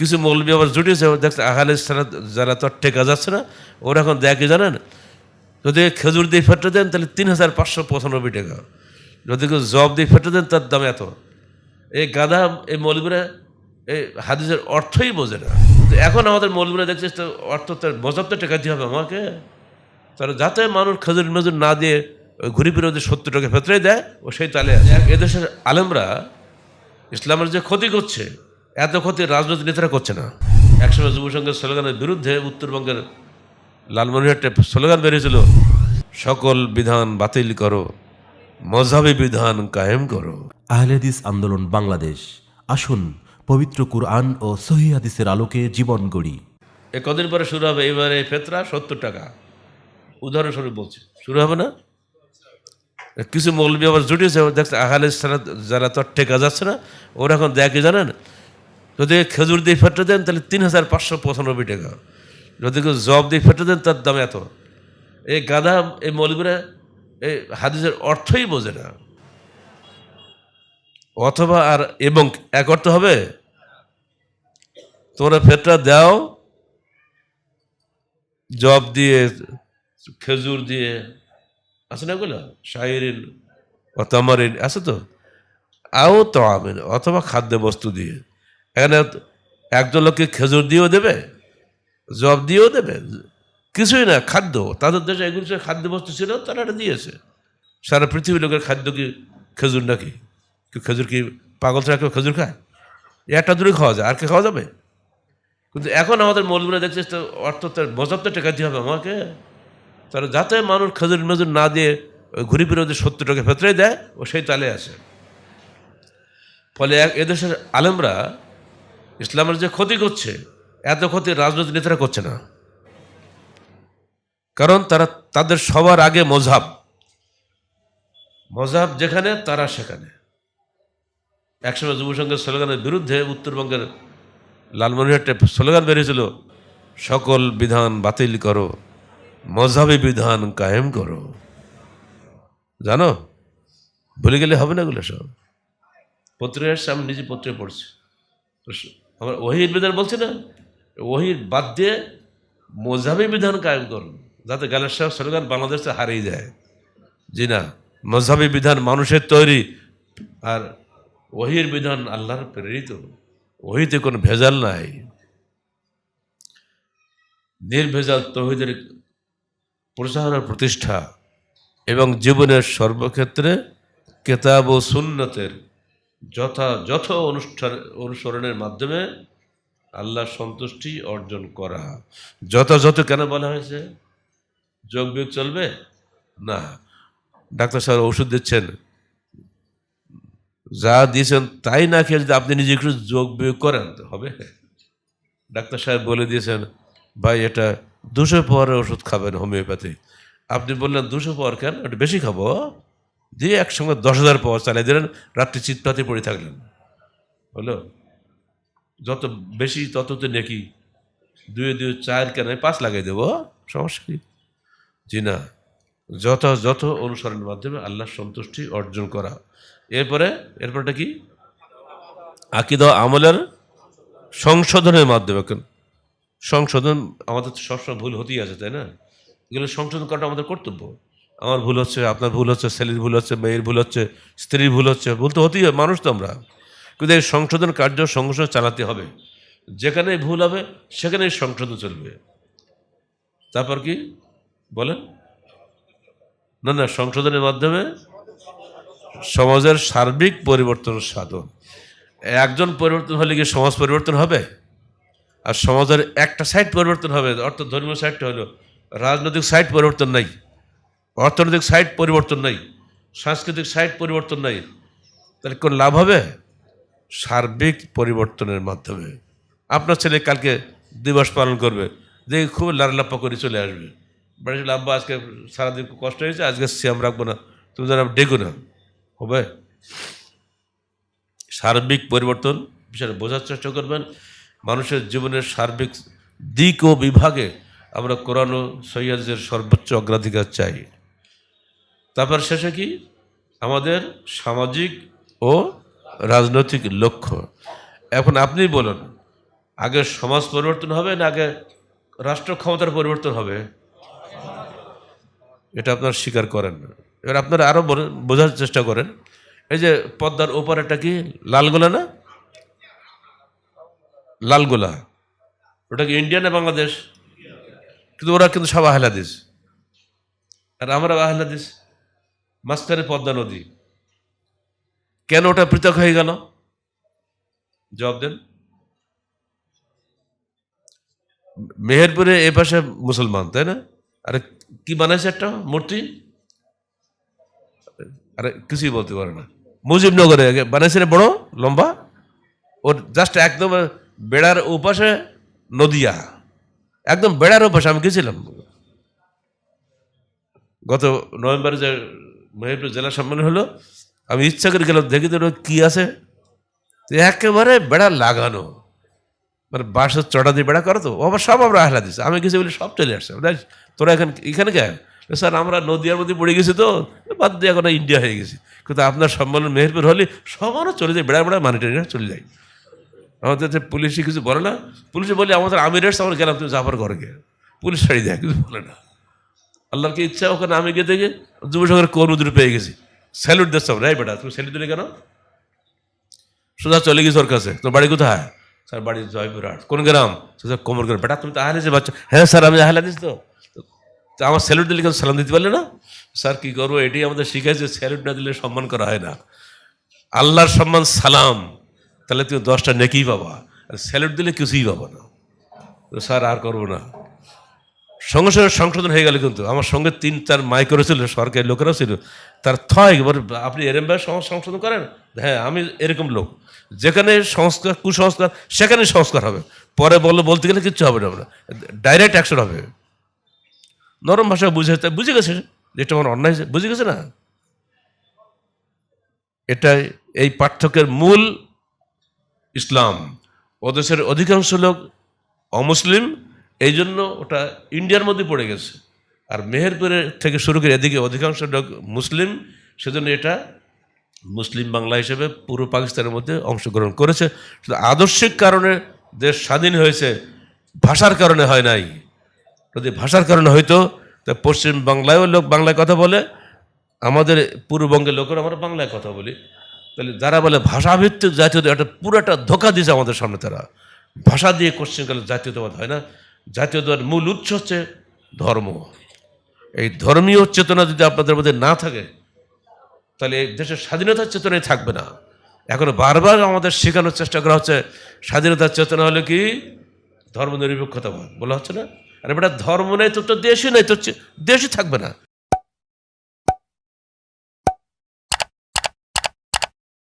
কিছু মৌলবী আবার জুটিয়েছে দেখছে আহালে সারা যারা তো টেকা যাচ্ছে না, ওরা এখন দেখে জানেন? যদি খেজুর দিয়ে ফেটে দেন, তাহলে তিন হাজার পাঁচশো পঁচানব্বই টাকা। যদি কেউ জব দিয়ে ফেটে দেন, তার দাম এত। এই গাধা, এই মৌলবীরা, এই হাদিসের অর্থই বোঝে না। এখন আমাদের মৌলবীরা দেখছে তো অর্থ তার মজাব তো টেকা দিয়ে হবে আমাকে। তারা যাতে মানুষ খেজুর মেজুর না দিয়ে ওই ঘুরি ফিরে ওদের সত্তর টাকা ফেতরে দেয়, ও সেই তালে এদেশের আলেমরা ইসলামের যে ক্ষতি করছে এত ক্ষতি রাজনৈতিক নেতারা করছে না। একসময় যুব সংঘের স্লোগানের বিরুদ্ধে উত্তরবঙ্গের লালমনিরহাটে স্লোগান বেরিয়েছিল সকল বিধান বাতিল করো মজাবি বিধান কায়েম করো। আহলেদিস আন্দোলন বাংলাদেশ আসুন পবিত্র কুরআন ও সহি হাদিসের আলোকে জীবন গড়ি। এ কদিন পরে শুরু হবে? এবারে ফেতরা সত্তর টাকা। উদাহরণস্বরূপ বলছি শুরু হবে না? কিছু মৌলবী আবার জুটিয়েছে দেখছে আহালে যারা তো টেকা যাচ্ছে না ওরা এখন দেখে জানেন? যদি খেজুর দিয়ে ফেটে দেন, তাহলে তিন হাজার পাঁচশো পঁচানব্বই টাকা। যদি কেউ জব দিয়ে ফেটে দেন, তার দাম এত। এই গাধা, এই মৌলবীরা, এই হাদিসের অর্থই বোঝে না। অথবা আর, এবং এক অর্থ হবে, তোমরা ফেটরা দাও, জব দিয়ে, খেজুর দিয়ে, আছে না এগুলো? শাহরিন ও তামারিন আছে তো? আও তো আমিন অথবা খাদ্য বস্তু দিয়ে। এখানে একজন লোককে খেজুর দিয়েও দেবে, জব দিয়েও দেবে, কিছুই না, খাদ্য। তাদের দেশে এগুলো সব খাদ্য বস্তু ছিল, তারা এটা দিয়েছে। সারা পৃথিবীর লোকের খাদ্য কি খেজুর নাকি? খেজুর কি পাগল ছাড়া কেউ খেজুর খায়? একটা দূরে খাওয়া যায়, আর কে খাওয়া যাবে? কিন্তু এখন আমাদের মৌলবীরা দেখছিস তো অর্থ তার মজাব তো টেকাতে হবে আমাকে। তারা যাতে মানুষ খেজুর মেজুর না দিয়ে ঘুরি ফিরে ওদের সত্তর টাকা ফেতরে দেয়, ও সেই তালে আছে ফলে এদেশের আলেমরা ইসলামের যে ক্ষতি করছে, এত ক্ষতি রাজনৈতিক নেতারা করছে না। কারণ তারা, তাদের সবার আগে মজাব মজাব যেখানে, তারা সেখানে। একসময় যুব সংঘের স্লোগানের বিরুদ্ধে উত্তরবঙ্গের লালমনিরহাটে স্লোগান বেরিয়েছিল, সকল বিধান বাতিল করো মজাবি বিধান কায়েম করো। জানো? ভুলে গেলে হবে না এগুলো সব। পত্রিকার আসছে আমি নিজে পত্রে পড়ছি। আমার ওহির বিধান বলছি না? ওহির বাদ দিয়ে মজাবি বিধান কায়েম করুন, যাতে গালের সাহেব স্লোগান বাংলাদেশে হারিয়ে যায়। জি না মজাবি বিধান মানুষের তৈরি, আর ওহির বিধান আল্লাহর প্রেরিত। ওহিতে কোনো ভেজাল নাই। নির্ভেজাল তহিদের প্রচার ও প্রতিষ্ঠা এবং জীবনের সর্বক্ষেত্রে কেতাব ও সুন্নতের যথাযথ অনুষ্ঠান অনুসরণের মাধ্যমে আল্লাহ সন্তুষ্টি অর্জন করা। যথাযথ কেন বলা হয়েছে? যোগ বিয়োগ চলবে? না। ডাক্তার সাহেব ওষুধ দিচ্ছেন। যা দিয়েছেন তাই না খেয়ে যদি আপনি নিজে একটু যোগ বিয়োগ করেন, তো হবে। ডাক্তার সাহেব বলে দিয়েছেন, ভাই, এটা দুশো পাওয়ারের ওষুধ খাবেন হোমিওপ্যাথি। আপনি বললেন, দুশো পাওয়ার কেন? একটু বেশি খাব? দিয়ে একসঙ্গে দশ হাজার পাওয়ার চালিয়ে দিলেন, রাত্রি চিৎপাতে পড়ে থাকলেন। হলো? যত বেশি, তত তো নেকি। দুয়ে দুই চার কেন পাঁচ লাগাই দেবো, সমস্যা কি? জি না। যথাযথ অনুসরণের মাধ্যমে আল্লাহর সন্তুষ্টি অর্জন করা। এরপরে, এরপরটা কি? আকিদ আমলের সংশোধনের মাধ্যমে। সংশোধন আমাদের সবসময় ভুল হতেই আছে, তাই না? এগুলো সংশোধন করাটা আমাদের কর্তব্য। আমার ভুল হচ্ছে, আপনার ভুল হচ্ছে, ছেলের ভুল হচ্ছে, মেয়ের ভুল হচ্ছে, স্ত্রীর ভুল হচ্ছে ভুল তো হতেই মানুষ তো আমরা। কিন্তু এই সংশোধন কার্য সঙ্গে চালাতে হবে। যেখানে ভুল হবে, সেখানেই সংশোধন চলবে। তারপর কি? বলেন। না না, সংশোধনের মাধ্যমে সমাজের সার্বিক পরিবর্তন সাধন। একজন পরিবর্তন হলে কি সমাজ পরিবর্তন হবে? আর সমাজের একটা সাইড পরিবর্তন হবে, অর্থাৎ ধর্মীয় সাইডটা হলো, রাজনৈতিক সাইড পরিবর্তন নাই। অর্থনৈতিক সাইড পরিবর্তন নাই, সাংস্কৃতিক সাইড পরিবর্তন নাই, তাহলে কোন লাভ হবে? সার্বিক পরিবর্তনের মাধ্যমে। আপনার ছেলে কালকে দিবস পালন করবে, দেখে খুব লাড়লাপ্পা করে চলে আসবে। বাড়ি আব্বা, আজকে সারাদিন কষ্ট হয়েছে, আজকে শ্যাম রাখব না, তুমি যেন ডেকো না। হবে? সার্বিক পরিবর্তন বিষয়ে বোঝার চেষ্টা করবেন। মানুষের জীবনের সার্বিক দিক ও বিভাগে আমরা কোরআন ও সৈয়াদের সর্বোচ্চ অগ্রাধিকার চাই। তারপর শেষে কি? আমাদের সামাজিক ও রাজনৈতিক লক্ষ্য। এখন আপনি বলুন, আগে সমাজ পরিবর্তন হবে না আগে রাষ্ট্র ক্ষমতার পরিবর্তন হবে? এটা আপনার স্বীকার করেন এবার আপনারা আরও বোঝার চেষ্টা করেন। এই যে পদ্মার ওপার ওপারেটা কি লালগোলা না? লালগোলা ওটা কি ইন্ডিয়া না বাংলাদেশ? কিন্তু ওরা কিন্তু সব আহলাদিস। আর আমরা আহলাদিস? মাঝখানে পদ্মা নদী। কেন ওটা পৃথক হয়ে গেল? জবাব দেন। মেহেরপুরে এ পাশে মুসলমান, তাই না? আরে, কি বানাইছে একটা মূর্তি? আরে, কিছুই বলতে পারে না। মুজিবনগরে বানাইছে রে বড়, লম্বা? ওর জাস্ট একদম বেড়ার ওপাশে নদিয়া। একদম বেড়ার ওপাশে, আমি গেছিলাম। গত নভেম্বরে যে মেহেরপুর জেলা সম্মেলন হলো, আমি ইচ্ছা করে গেলাম, দেখি তো কি আছে। একেবারে বেড়া লাগানো। মানে বাঁশের চড়া দিয়ে বেড়া করো তো আবার সব আমরা আহলা দিচ্ছে আমি গেছি বলি সব চলে আসছে। তোরা এখন এখানে কে? স্যার, আমরা নদিয়ার মধ্যে পড়ে গেছি তো, বাদ দিয়ে এখন ইন্ডিয়া হয়ে গেছি। কিন্তু আপনার সম্মেলন মেহেরপুর হলে সবারও চলে যায়, বেড়া বেড়া মানি চলে যায়। আমাদের পুলিশে কিছু বলে না, পুলিশে বলে আমাদের আমিরের সামনে গেলাম তুমি জাফর ঘরে গিয়ে। পুলিশ ছাড়ি দেয়, কিছু বলে না। আল্লাহর কি ইচ্ছা ওখানে আমি গিয়ে থেকে যুব সংঘের কর্মদূরে পেয়ে গেছি। স্যালুট দিচ্ছ রে বেটা, তুমি স্যালুট দিলে কেন? সোজা চলে গেছি ওর কাছে। তোর বাড়ি কোথায়? স্যার, বাড়ি জয়পুরহাট। কোন গ্রাম? সোজা কোমর গ্রাম বেটা, তুমি তো আহলে যে বাচ্চা। হ্যাঁ স্যার, আমি আহলে দিস তো। আমার স্যালুট দিলে কেন সালাম দিতে পারলে না? স্যার, কি করব? এটাই আমাদের শিখেছে স্যালুট না দিলে সম্মান করা হয় না। আল্লাহর সম্মান সালাম। তাহলে তুমি দশটা নেকেই পাবা। আর স্যালুট দিলে কিছুই পাবা না। স্যার, আর করব না। সঙ্গে সঙ্গে সংশোধন হয়ে গেল কিন্তু। আমার সঙ্গে তিন, চার মাইক্রো ছিল সরকারি লোকেরাও ছিল। তার থয়, এবার আপনি এরম ভাবে সংশোধন করেন? হ্যাঁ আমি এরকম লোক। যেখানে সংস্কার, কুসংস্কার সেখানে সংস্কার হবে। পরে বলো বলতে গেলে কিচ্ছু হবে না আমরা ডাইরেক্ট অ্যাকশন হবে। নরম ভাষা বুঝে বুঝে গেছে যেটা আমার অন্যায় বুঝে গেছে না? এটাই এই পার্থক্যের মূল ইসলাম। ও দেশের অধিকাংশ লোক অমুসলিম এই জন্য ওটা ইন্ডিয়ার মধ্যে পড়ে গেছে। আর মেহেরপুরের থেকে শুরু করে এদিকে অধিকাংশ লোক মুসলিম, সেজন্য এটা মুসলিম বাংলা হিসেবে পুরো পাকিস্তানের মধ্যে অংশগ্রহণ করেছে। শুধু আদর্শিক কারণে দেশ স্বাধীন হয়েছে, ভাষার কারণে হয় নাই। যদি ভাষার কারণে হয়তো তা পশ্চিম বাংলায়ও লোক বাংলায় কথা বলে, আমাদের পূর্ববঙ্গের লোকেরা আমরা বাংলায় কথা বলি। তাহলে যারা বলে ভাষাভিত্তিক জাতীয় একটা পুরোটা ধোকা দিয়েছে আমাদের সামনে তারা। ভাষা দিয়ে কোশ্চেনকালে জাতীয়তাবাদ হয় না। জাতীয়তাবাদ মূল উৎস হচ্ছে ধর্ম। এই ধর্মীয় চেতনা যদি আপনাদের মধ্যে না থাকে, তাহলে দেশের স্বাধীনতার চেতনাই থাকবে না। এখন বারবার আমাদের শেখানোর চেষ্টা করা হচ্ছে, স্বাধীনতার চেতনা হলো কি? ধর্ম নিরপেক্ষতা বলা হচ্ছে না? আর এটা ধর্ম নেই তো তো দেশই নেই, তো দেশই থাকবে না।